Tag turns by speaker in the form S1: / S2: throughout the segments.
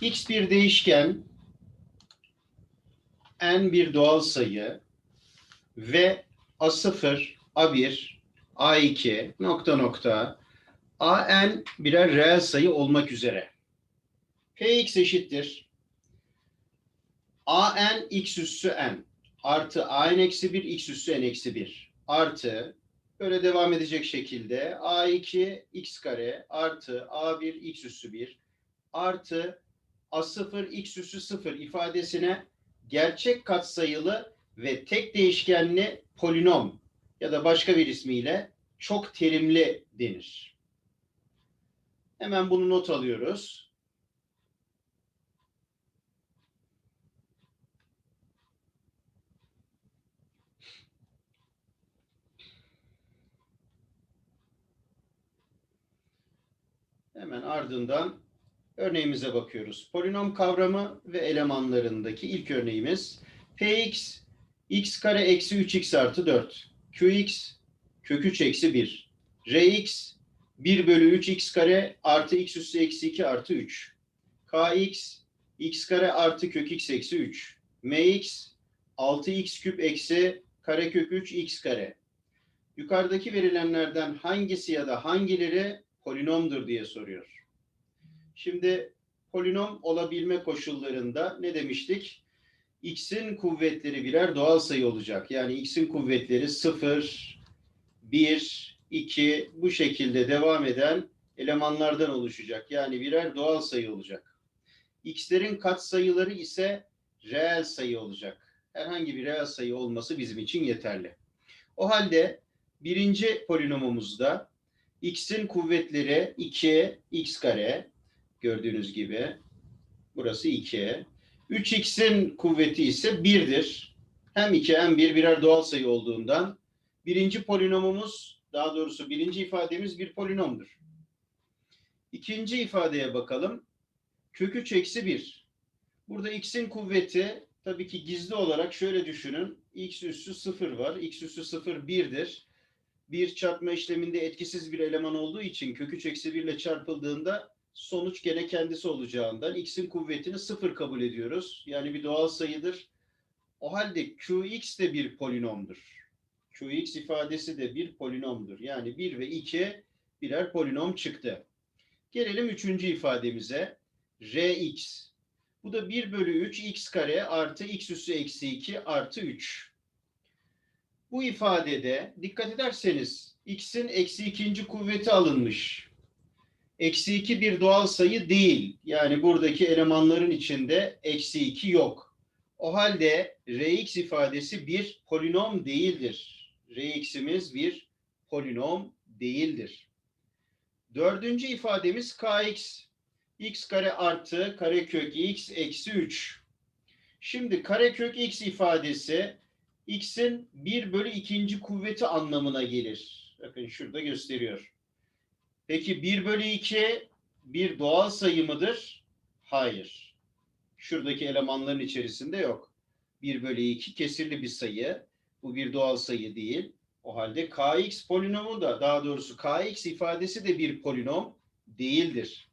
S1: x bir değişken, n bir doğal sayı ve a0, a1, a2 nokta nokta an birer reel sayı olmak üzere. px eşittir. an x üssü n artı an eksi 1 x üssü n eksi 1 artı böyle devam edecek şekilde a2 x kare artı a1 x üssü 1 artı a0 x üssü 0 ifadesine gerçek katsayılı ve tek değişkenli polinom ya da başka bir ismiyle çok terimli denir. Hemen bunu not alıyoruz. Hemen ardından örneğimize bakıyoruz. Polinom kavramı ve elemanlarındaki ilk örneğimiz px x kare eksi 3x artı 4 qx kök 3 eksi 1 rx 1 bölü 3 x kare artı x üssü eksi 2 artı 3 kx x kare artı kök x eksi 3 mx 6x küp eksi kare kök 3 x kare. Yukarıdaki verilenlerden hangisi ya da hangileri polinomdur diye soruyor. Şimdi polinom olabilme koşullarında ne demiştik? X'in kuvvetleri birer doğal sayı olacak. Yani X'in kuvvetleri 0, 1, 2 bu şekilde devam eden elemanlardan oluşacak. Yani birer doğal sayı olacak. X'lerin katsayıları ise reel sayı olacak. Herhangi bir reel sayı olması bizim için yeterli. O halde birinci polinomumuzda x'in kuvvetleri 2 x kare gördüğünüz gibi burası 2. 3x'in kuvveti ise 1'dir. Hem 2 hem 1 birer doğal sayı olduğundan birinci polinomumuz daha doğrusu birinci ifademiz bir polinomdur. İkinci ifadeye bakalım. Kök 3 eksi 1. Burada x'in kuvveti tabii ki gizli olarak şöyle düşünün. x üssü 0 var. x üssü 0 1'dir bir çarpma işleminde etkisiz bir eleman olduğu için kök 3 eksi 1 ile çarpıldığında sonuç gene kendisi olacağından x'in kuvvetini sıfır kabul ediyoruz. Yani bir doğal sayıdır. O halde qx de bir polinomdur. qx ifadesi de bir polinomdur. Yani 1 ve 2 birer polinom çıktı. Gelelim üçüncü ifademize. rx. Bu da 1 bölü 3 x kare artı x üssü eksi 2 artı 3. Bu ifadede dikkat ederseniz x'in eksi ikinci kuvveti alınmış. Eksi 2 bir doğal sayı değil. Yani buradaki elemanların içinde eksi 2 yok. O halde Rx ifadesi bir polinom değildir. Rx'imiz bir polinom değildir. Dördüncü ifademiz Kx. x kare artı karekök x eksi 3. Şimdi karekök x ifadesi x'in 1 bölü ikinci kuvveti anlamına gelir. Bakın şurada gösteriyor. Peki 1 bölü 2 bir doğal sayı mıdır? Hayır. Şuradaki elemanların içerisinde yok. 1 bölü 2 kesirli bir sayı. Bu bir doğal sayı değil. O halde kx polinomu da daha doğrusu kx ifadesi de bir polinom değildir.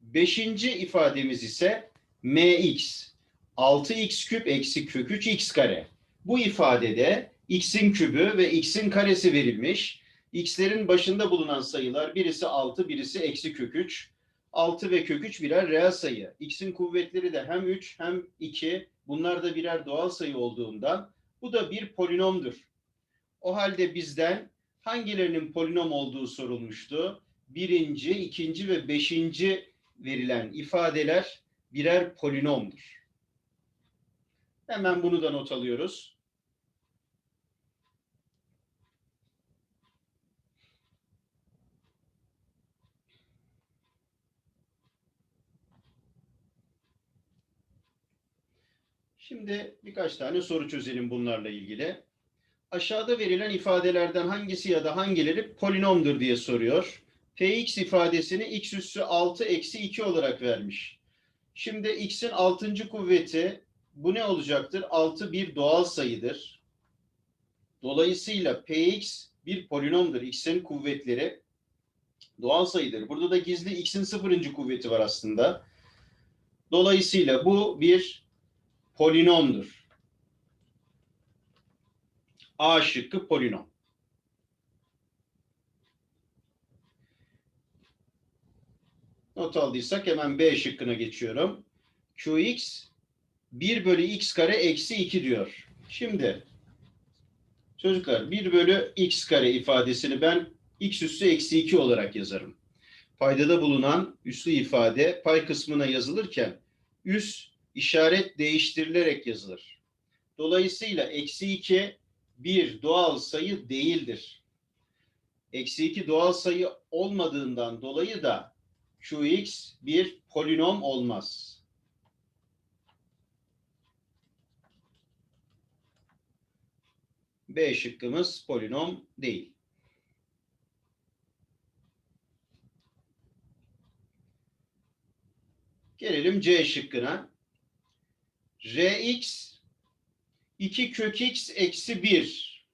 S1: Beşinci ifademiz ise mx 6x küp eksi kök 3 x kare. Bu ifadede x'in kübü ve x'in karesi verilmiş. X'lerin başında bulunan sayılar birisi 6, birisi eksi kök 3. 6 ve kök 3 birer reel sayı. x'in kuvvetleri de hem 3 hem 2. Bunlar da birer doğal sayı olduğundan bu da bir polinomdur. O halde bizden hangilerinin polinom olduğu sorulmuştu. Birinci, ikinci ve beşinci verilen ifadeler birer polinomdur. Hemen bunu da not alıyoruz. Şimdi birkaç tane soru çözelim bunlarla ilgili. Aşağıda verilen ifadelerden hangisi ya da hangileri polinomdur diye soruyor. Px ifadesini x üssü 6 eksi 2 olarak vermiş. Şimdi x'in 6. kuvveti bu ne olacaktır? 6 bir doğal sayıdır. Dolayısıyla px bir polinomdur. x'in kuvvetleri doğal sayıdır. Burada da gizli x'in sıfırıncı kuvveti var aslında. Dolayısıyla bu bir polinomdur. A şıkkı polinom. Not aldıysak hemen B şıkkına geçiyorum. Qx 1 bölü x kare eksi 2 diyor. Şimdi çocuklar 1 bölü x kare ifadesini ben x üssü eksi 2 olarak yazarım. Paydada bulunan üslü ifade pay kısmına yazılırken üs işaret değiştirilerek yazılır. Dolayısıyla eksi 2 bir doğal sayı değildir. Eksi 2 doğal sayı olmadığından dolayı da Qx bir polinom olmaz. B şıkkımız polinom değil. Gelelim C şıkkına. Rx 2 kök x eksi 1.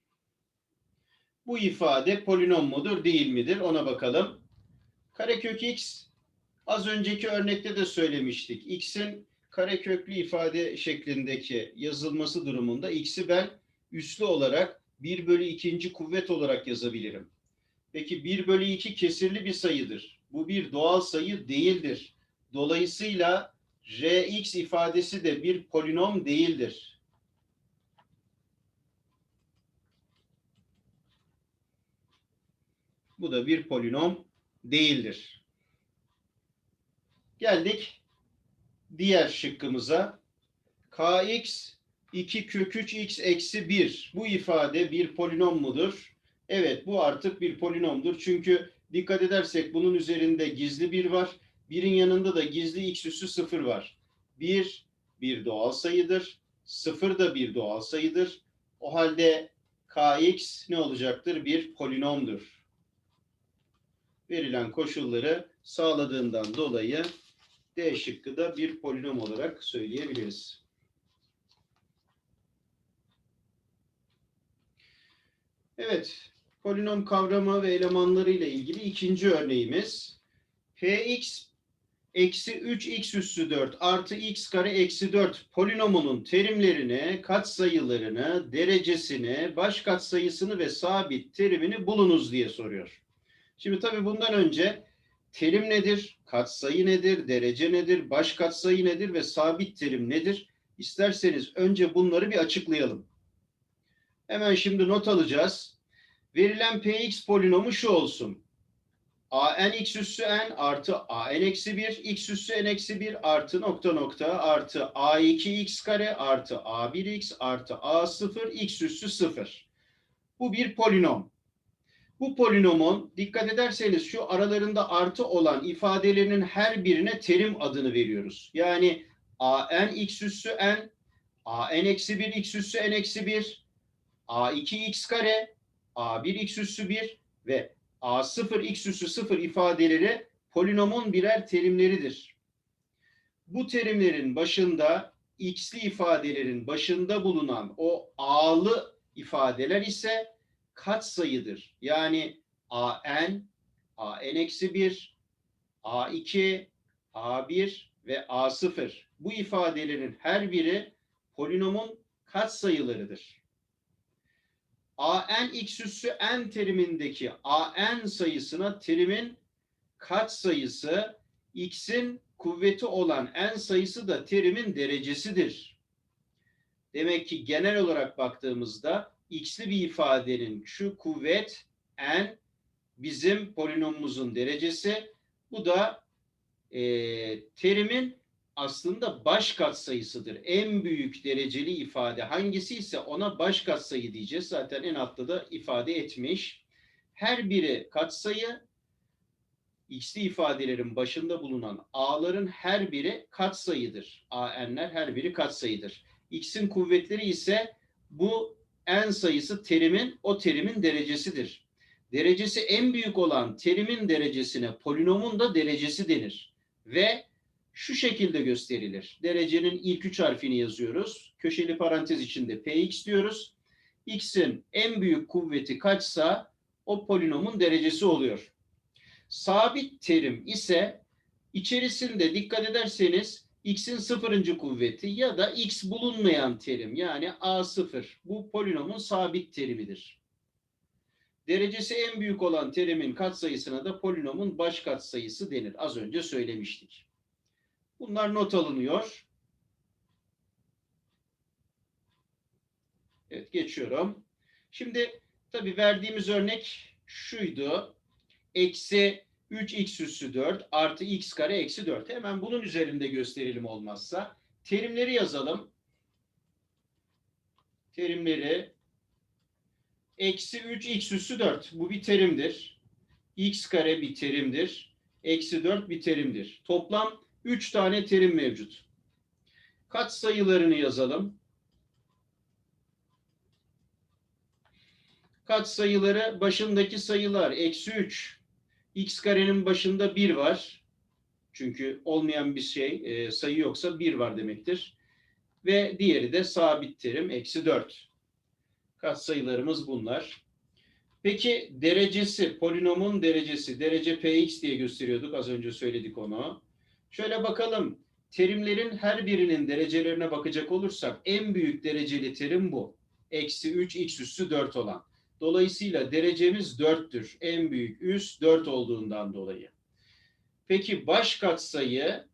S1: Bu ifade polinom mudur değil midir ona bakalım. Karekök x az önceki örnekte de söylemiştik. x'in kareköklü ifade şeklindeki yazılması durumunda x'i ben üslü olarak 1 bölü 2. kuvvet olarak yazabilirim. Peki 1 bölü 2 kesirli bir sayıdır. Bu bir doğal sayı değildir. Dolayısıyla Rx ifadesi de bir polinom değildir. Bu da bir polinom değildir. Geldik diğer şıkkımıza. Kx 2 kök 3 x eksi 1. Bu ifade bir polinom mudur? Evet bu artık bir polinomdur. Çünkü dikkat edersek bunun üzerinde gizli bir var. Birin yanında da gizli x üssü 0 var. 1 bir doğal sayıdır. 0 da bir doğal sayıdır. O halde kx ne olacaktır? Bir polinomdur. Verilen koşulları sağladığından dolayı D şıkkı da bir polinom olarak söyleyebiliriz. Evet, polinom kavramı ve elemanları ile ilgili ikinci örneğimiz. Px eksi 3x üssü 4 artı x kare eksi 4 polinomunun terimlerini, katsayılarını, derecesini, baş katsayısını ve sabit terimini bulunuz diye soruyor. Şimdi tabii bundan önce terim nedir, katsayı nedir, derece nedir, baş katsayı nedir ve sabit terim nedir? İsterseniz önce bunları bir açıklayalım. Hemen şimdi not alacağız. Verilen px polinomu şu olsun. An x üssü n artı an eksi 1 x üssü n eksi 1 artı nokta nokta artı a2 x kare artı a1x artı a0 x üssü 0. Bu bir polinom. Bu polinomun dikkat ederseniz şu aralarında artı olan ifadelerinin her birine terim adını veriyoruz. Yani an x üssü n, an eksi 1 x üssü n eksi 1, a2x kare, a1 x üssü 1 ve a0 x üssü 0 ifadeleri polinomun birer terimleridir. Bu terimlerin başında x'li ifadelerin başında bulunan o a'lı ifadeler ise katsayıdır. Yani an, an eksi 1, a2, a1 ve a0 bu ifadelerin her biri polinomun katsayılarıdır an x üssü n terimindeki an sayısına terimin kat sayısı x'in kuvveti olan n sayısı da terimin derecesidir. Demek ki genel olarak baktığımızda x'li bir ifadenin şu kuvvet n bizim polinomumuzun derecesi. Bu da e, terimin aslında baş katsayısıdır. En büyük dereceli ifade hangisi ise ona baş katsayı diyeceğiz. Zaten en altta da ifade etmiş. Her biri katsayı x'li ifadelerin başında bulunan a'ların her biri katsayıdır. a'n'ler her biri katsayıdır. x'in kuvvetleri ise bu n sayısı terimin o terimin derecesidir. Derecesi en büyük olan terimin derecesine polinomun da derecesi denir. Ve şu şekilde gösterilir. Derecenin ilk üç harfini yazıyoruz. Köşeli parantez içinde px diyoruz. x'in en büyük kuvveti kaçsa o polinomun derecesi oluyor. Sabit terim ise içerisinde dikkat ederseniz x'in sıfırıncı kuvveti ya da x bulunmayan terim yani a0 bu polinomun sabit terimidir. Derecesi en büyük olan terimin katsayısına da polinomun baş katsayısı denir. Az önce söylemiştik. Bunlar not alınıyor. Evet geçiyorum. Şimdi tabii verdiğimiz örnek şuydu. Eksi 3x üssü 4 artı x kare eksi 4. Hemen bunun üzerinde gösterelim olmazsa. Terimleri yazalım. Terimleri eksi 3x üssü 4. Bu bir terimdir. x kare bir terimdir. Eksi 4 bir terimdir. Toplam 3 tane terim mevcut. Kaç sayılarını yazalım? Kaç sayıları başındaki sayılar eksi 3 x karenin başında 1 var. Çünkü olmayan bir şey e, sayı yoksa 1 var demektir. Ve diğeri de sabit terim eksi 4. Katsayılarımız bunlar. Peki derecesi, polinomun derecesi, derece px diye gösteriyorduk. Az önce söyledik onu. Şöyle bakalım. Terimlerin her birinin derecelerine bakacak olursak en büyük dereceli terim bu. Eksi 3 x üssü 4 olan. Dolayısıyla derecemiz 4'tür. En büyük üs 4 olduğundan dolayı. Peki baş katsayı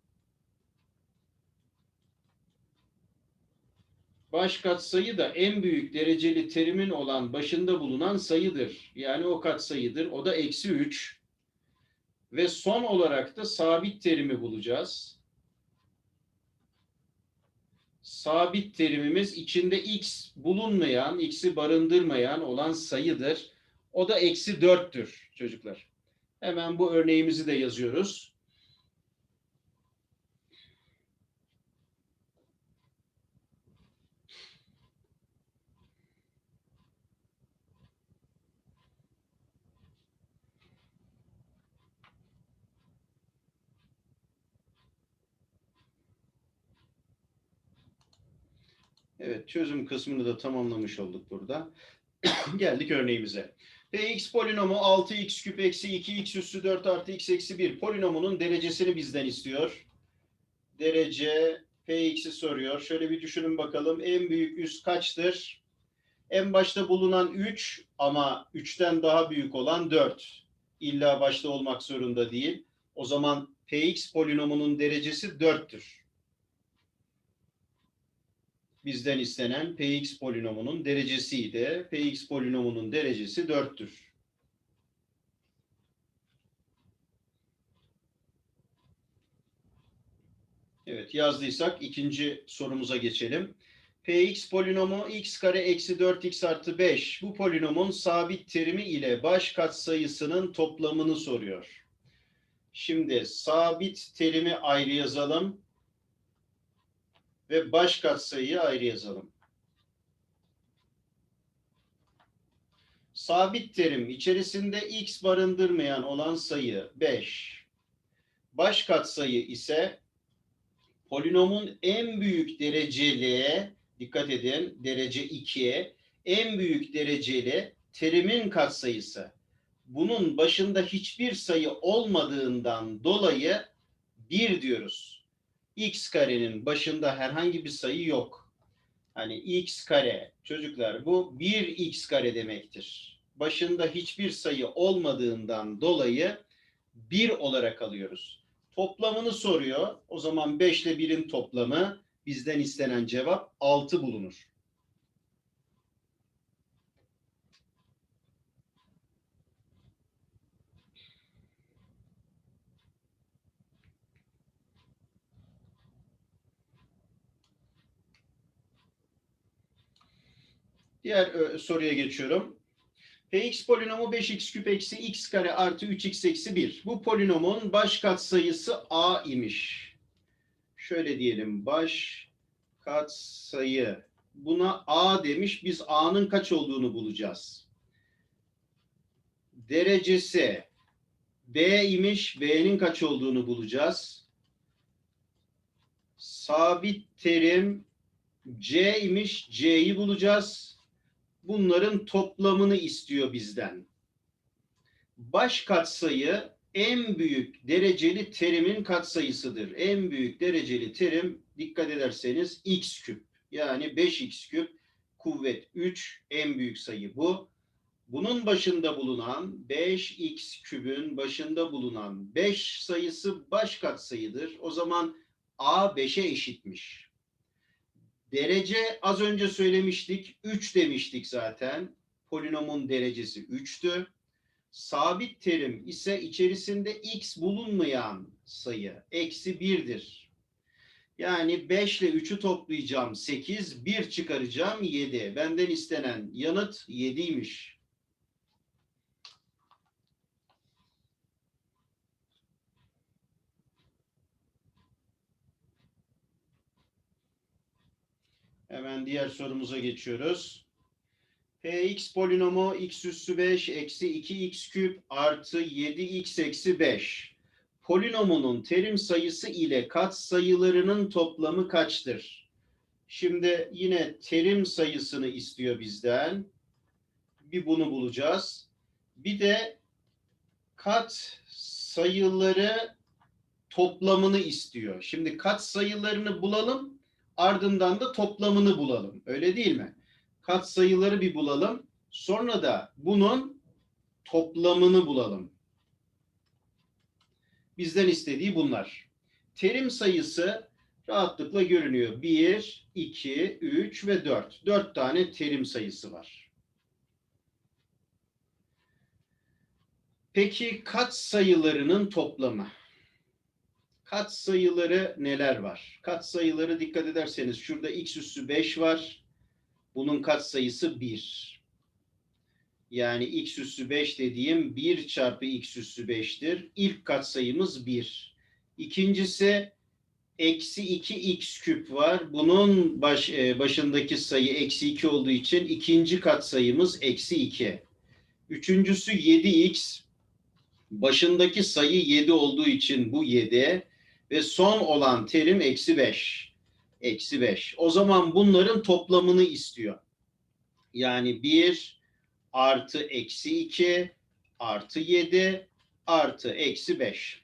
S1: baş katsayı da en büyük dereceli terimin olan başında bulunan sayıdır. Yani o katsayıdır. O da eksi 3. Ve son olarak da sabit terimi bulacağız. Sabit terimimiz içinde x bulunmayan, x'i barındırmayan olan sayıdır. O da eksi 4'tür çocuklar. Hemen bu örneğimizi de yazıyoruz. Evet, çözüm kısmını da tamamlamış olduk burada. Geldik örneğimize. Px polinomu 6x küp eksi 2x üssü 4 artı x eksi 1 polinomunun derecesini bizden istiyor. Derece Px'i soruyor. Şöyle bir düşünün bakalım. En büyük üs kaçtır? En başta bulunan 3 ama 3'ten daha büyük olan 4. İlla başta olmak zorunda değil. O zaman Px polinomunun derecesi 4'tür bizden istenen Px polinomunun derecesiydi. Px polinomunun derecesi 4'tür. Evet yazdıysak ikinci sorumuza geçelim. Px polinomu x kare eksi 4x artı 5 bu polinomun sabit terimi ile baş katsayısının toplamını soruyor. Şimdi sabit terimi ayrı yazalım ve baş katsayıyı ayrı yazalım. Sabit terim içerisinde x barındırmayan olan sayı 5. Baş katsayı ise polinomun en büyük dereceli, dikkat edin derece 2'ye, en büyük dereceli terimin katsayısı. Bunun başında hiçbir sayı olmadığından dolayı 1 diyoruz x karenin başında herhangi bir sayı yok. Hani x kare çocuklar bu 1x kare demektir. Başında hiçbir sayı olmadığından dolayı 1 olarak alıyoruz. Toplamını soruyor. O zaman 5 ile 1'in toplamı bizden istenen cevap 6 bulunur. Diğer ö, soruya geçiyorum. Px polinomu 5x küp eksi x kare artı 3x eksi 1. Bu polinomun baş katsayısı a imiş. Şöyle diyelim baş katsayı. Buna a demiş. Biz a'nın kaç olduğunu bulacağız. Derecesi b imiş. b'nin kaç olduğunu bulacağız. Sabit terim c imiş. c'yi bulacağız bunların toplamını istiyor bizden. Baş katsayı en büyük dereceli terimin katsayısıdır. En büyük dereceli terim dikkat ederseniz x küp. Yani 5x küp kuvvet 3 en büyük sayı bu. Bunun başında bulunan 5x kübün başında bulunan 5 sayısı baş katsayıdır. O zaman a 5'e eşitmiş. Derece az önce söylemiştik. 3 demiştik zaten. Polinomun derecesi 3'tü. Sabit terim ise içerisinde x bulunmayan sayı. Eksi 1'dir. Yani 5 ile 3'ü toplayacağım 8, 1 çıkaracağım 7. Benden istenen yanıt 7'ymiş. Hemen diğer sorumuza geçiyoruz. Px polinomu x üssü 5 eksi 2x küp artı 7x eksi 5. Polinomunun terim sayısı ile kat sayılarının toplamı kaçtır? Şimdi yine terim sayısını istiyor bizden. Bir bunu bulacağız. Bir de kat sayıları toplamını istiyor. Şimdi kat sayılarını bulalım. Ardından da toplamını bulalım. Öyle değil mi? Kat sayıları bir bulalım. Sonra da bunun toplamını bulalım. Bizden istediği bunlar. Terim sayısı rahatlıkla görünüyor. 1, 2, 3 ve 4. 4 tane terim sayısı var. Peki kat sayılarının toplamı? Kat sayıları neler var? Kat sayıları dikkat ederseniz şurada x üssü 5 var. Bunun kat sayısı 1. Yani x üssü 5 dediğim 1 çarpı x üssü 5'tir. İlk kat sayımız 1. İkincisi eksi 2x küp var. Bunun baş, e, başındaki sayı eksi 2 olduğu için ikinci kat sayımız eksi 2. Üçüncüsü 7x. Başındaki sayı 7 olduğu için bu 7. Ve son olan terim eksi 5. Eksi 5. O zaman bunların toplamını istiyor. Yani 1 artı eksi 2 artı 7 artı eksi 5.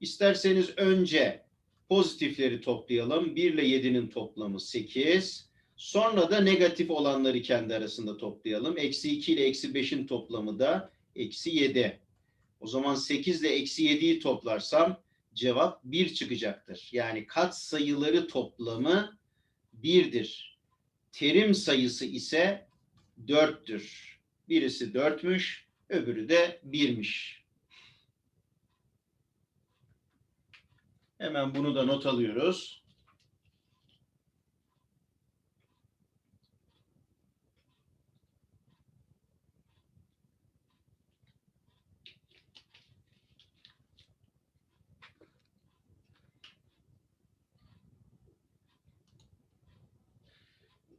S1: İsterseniz önce pozitifleri toplayalım. 1 ile 7'nin toplamı 8. Sonra da negatif olanları kendi arasında toplayalım. Eksi 2 ile eksi 5'in toplamı da eksi 7. O zaman 8 ile eksi 7'yi toplarsam cevap 1 çıkacaktır. Yani kat sayıları toplamı 1'dir. Terim sayısı ise 4'tür. Birisi 4'müş, öbürü de 1'miş. Hemen bunu da not alıyoruz.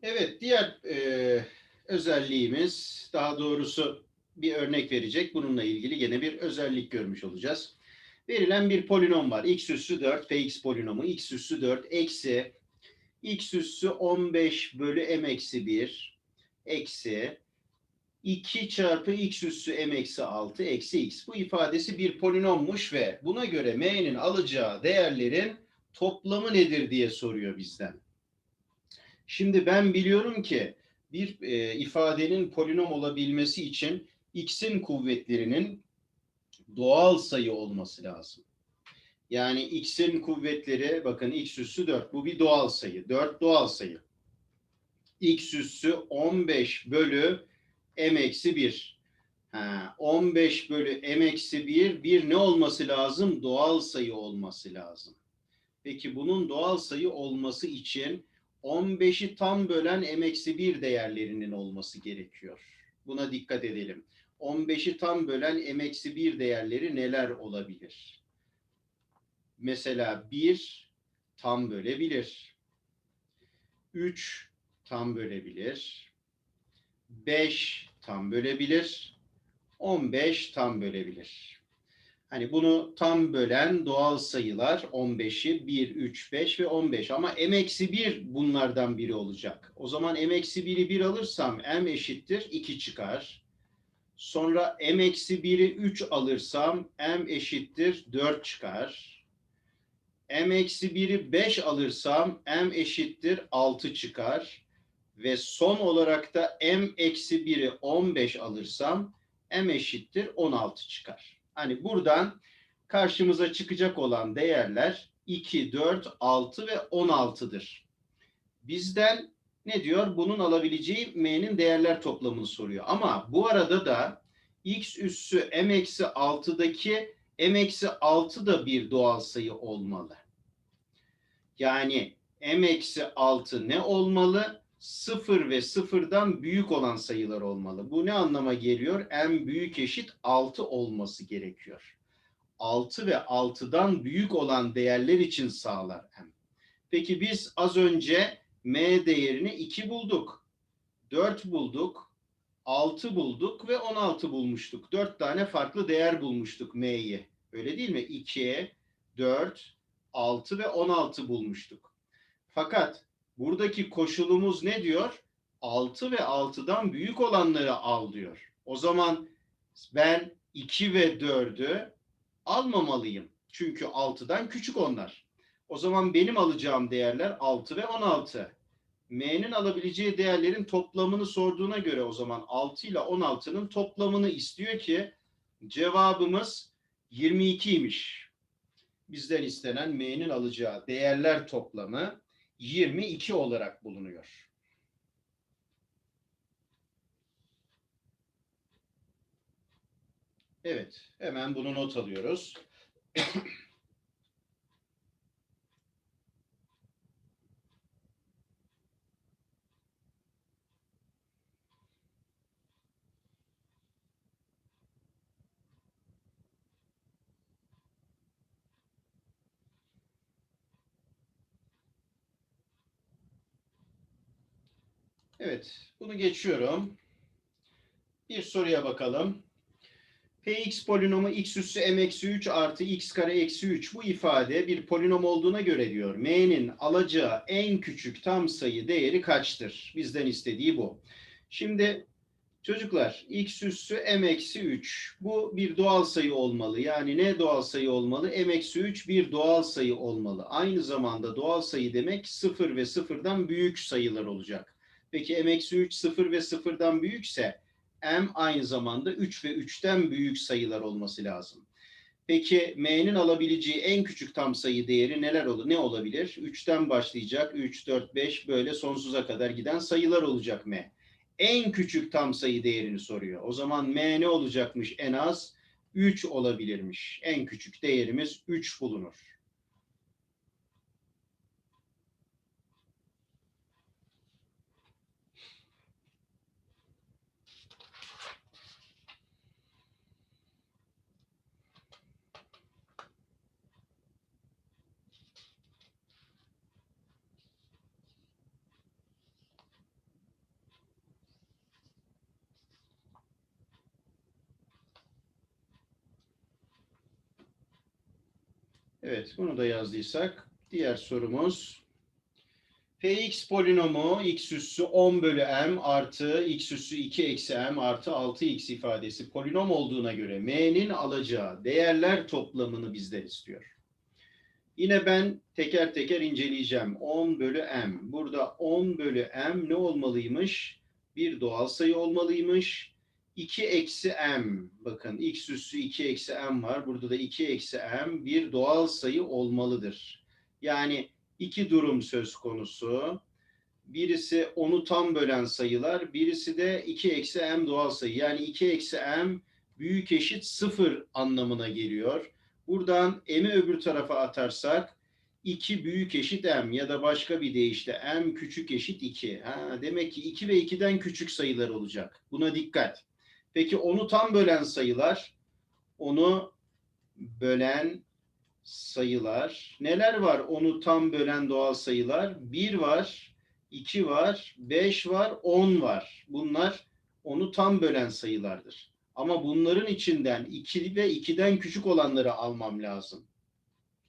S1: Evet, diğer e, özelliğimiz, daha doğrusu bir örnek verecek. Bununla ilgili gene bir özellik görmüş olacağız. Verilen bir polinom var. x üssü 4, px polinomu. x üssü 4 eksi x üssü 15 bölü m eksi 1 eksi 2 çarpı x üssü m eksi 6 eksi x. Bu ifadesi bir polinommuş ve buna göre m'nin alacağı değerlerin toplamı nedir diye soruyor bizden. Şimdi ben biliyorum ki bir e, ifadenin polinom olabilmesi için x'in kuvvetlerinin doğal sayı olması lazım. Yani x'in kuvvetleri bakın x üssü 4 bu bir doğal sayı. 4 doğal sayı. x üssü 15 bölü m eksi 1. Ha, 15 bölü m eksi 1 bir ne olması lazım? Doğal sayı olması lazım. Peki bunun doğal sayı olması için 15'i tam bölen m-1 değerlerinin olması gerekiyor. Buna dikkat edelim. 15'i tam bölen m-1 değerleri neler olabilir? Mesela 1 tam bölebilir. 3 tam bölebilir. 5 tam bölebilir. 15 tam bölebilir. Hani bunu tam bölen doğal sayılar 15'i 1, 3, 5 ve 15 ama m-1 bunlardan biri olacak. O zaman m-1'i 1 alırsam m eşittir 2 çıkar. Sonra m eksi 1'i 3 alırsam m eşittir 4 çıkar. m eksi 1'i 5 alırsam m eşittir 6 çıkar. Ve son olarak da m eksi 1'i 15 alırsam m eşittir 16 çıkar. Hani buradan karşımıza çıkacak olan değerler 2, 4, 6 ve 16'dır. Bizden ne diyor? Bunun alabileceği m'nin değerler toplamını soruyor. Ama bu arada da x üssü m eksi 6'daki m eksi 6 da bir doğal sayı olmalı. Yani m eksi 6 ne olmalı? 0 ve 0'dan büyük olan sayılar olmalı. Bu ne anlama geliyor? m büyük eşit 6 olması gerekiyor. 6 ve 6'dan büyük olan değerler için sağlar m. Peki biz az önce m değerini 2 bulduk. 4 bulduk. 6 bulduk ve 16 bulmuştuk. 4 tane farklı değer bulmuştuk m'yi. Öyle değil mi? 2, 4, 6 ve 16 bulmuştuk. Fakat buradaki koşulumuz ne diyor? 6 ve 6'dan büyük olanları al diyor. O zaman ben 2 ve 4'ü almamalıyım. Çünkü 6'dan küçük onlar. O zaman benim alacağım değerler 6 ve 16. M'nin alabileceği değerlerin toplamını sorduğuna göre o zaman 6 ile 16'nın toplamını istiyor ki cevabımız 22'ymiş. Bizden istenen M'nin alacağı değerler toplamı 22 olarak bulunuyor. Evet, hemen bunu not alıyoruz. Evet, bunu geçiyorum. Bir soruya bakalım. Px polinomu x üssü m eksi 3 artı x kare eksi 3 bu ifade bir polinom olduğuna göre diyor. M'nin alacağı en küçük tam sayı değeri kaçtır? Bizden istediği bu. Şimdi çocuklar x üssü m eksi 3 bu bir doğal sayı olmalı. Yani ne doğal sayı olmalı? m eksi 3 bir doğal sayı olmalı. Aynı zamanda doğal sayı demek 0 ve 0'dan büyük sayılar olacak. Peki m eksi 3 0 ve 0'dan büyükse m aynı zamanda 3 ve 3'ten büyük sayılar olması lazım. Peki m'nin alabileceği en küçük tam sayı değeri neler olur? Ne olabilir? 3'ten başlayacak. 3, 4, 5 böyle sonsuza kadar giden sayılar olacak m. En küçük tam sayı değerini soruyor. O zaman m ne olacakmış en az? 3 olabilirmiş. En küçük değerimiz 3 bulunur. Evet, bunu da yazdıysak diğer sorumuz Px polinomu x üssü 10 bölü m artı x üssü 2 eksi m artı 6x ifadesi polinom olduğuna göre m'nin alacağı değerler toplamını bizden istiyor. Yine ben teker teker inceleyeceğim. 10 bölü m. Burada 10 bölü m ne olmalıymış? Bir doğal sayı olmalıymış. 2 eksi m. Bakın x üssü 2 eksi m var. Burada da 2 eksi m bir doğal sayı olmalıdır. Yani iki durum söz konusu. Birisi onu tam bölen sayılar. Birisi de 2 eksi m doğal sayı. Yani 2 eksi m büyük eşit 0 anlamına geliyor. Buradan m'i öbür tarafa atarsak 2 büyük eşit m ya da başka bir deyişle m küçük eşit 2. Ha, demek ki 2 ve 2'den küçük sayılar olacak. Buna dikkat. Peki onu tam bölen sayılar, onu bölen sayılar. Neler var onu tam bölen doğal sayılar? 1 var, 2 var, 5 var, 10 var. Bunlar onu tam bölen sayılardır. Ama bunların içinden 2 ve 2'den küçük olanları almam lazım.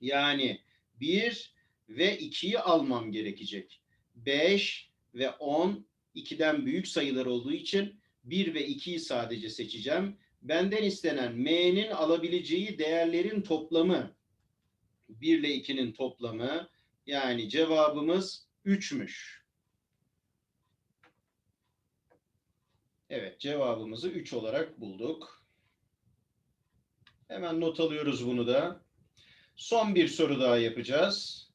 S1: Yani 1 ve 2'yi almam gerekecek. 5 ve 10 2'den büyük sayılar olduğu için 1 ve 2'yi sadece seçeceğim. Benden istenen m'nin alabileceği değerlerin toplamı 1 ile 2'nin toplamı yani cevabımız 3'müş. Evet cevabımızı 3 olarak bulduk. Hemen not alıyoruz bunu da. Son bir soru daha yapacağız.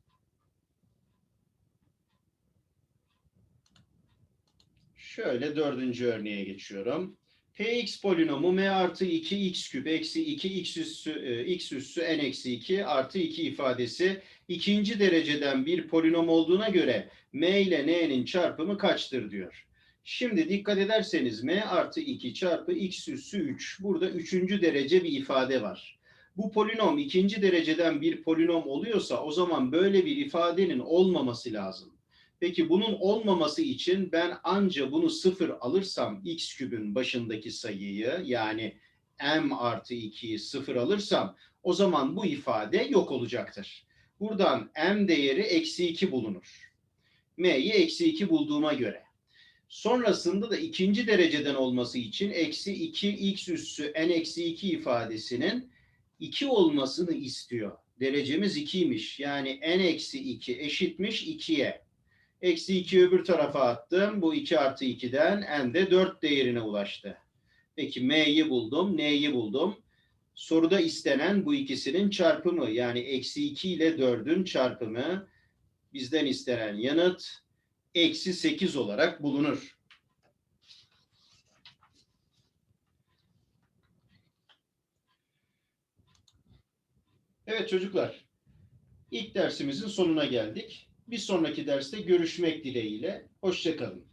S1: Şöyle dördüncü örneğe geçiyorum. Px polinomu m artı 2 x küp eksi 2 x üssü, e, x üssü n eksi 2 artı 2 ifadesi ikinci dereceden bir polinom olduğuna göre m ile n'nin çarpımı kaçtır diyor. Şimdi dikkat ederseniz m artı 2 çarpı x üssü 3. Burada üçüncü derece bir ifade var. Bu polinom ikinci dereceden bir polinom oluyorsa o zaman böyle bir ifadenin olmaması lazım. Peki bunun olmaması için ben anca bunu sıfır alırsam x kübün başındaki sayıyı yani m artı 2'yi sıfır alırsam o zaman bu ifade yok olacaktır. Buradan m değeri eksi 2 bulunur. m'yi eksi 2 bulduğuma göre. Sonrasında da ikinci dereceden olması için eksi 2 x üssü n eksi 2 ifadesinin 2 olmasını istiyor. Derecemiz 2'ymiş. Yani n eksi 2 eşitmiş 2'ye. Eksi 2 öbür tarafa attım. Bu 2 artı 2'den n de 4 değerine ulaştı. Peki m'yi buldum, n'yi buldum. Soruda istenen bu ikisinin çarpımı yani eksi 2 ile 4'ün çarpımı bizden istenen yanıt eksi 8 olarak bulunur. Evet çocuklar, ilk dersimizin sonuna geldik. Bir sonraki derste görüşmek dileğiyle. Hoşçakalın.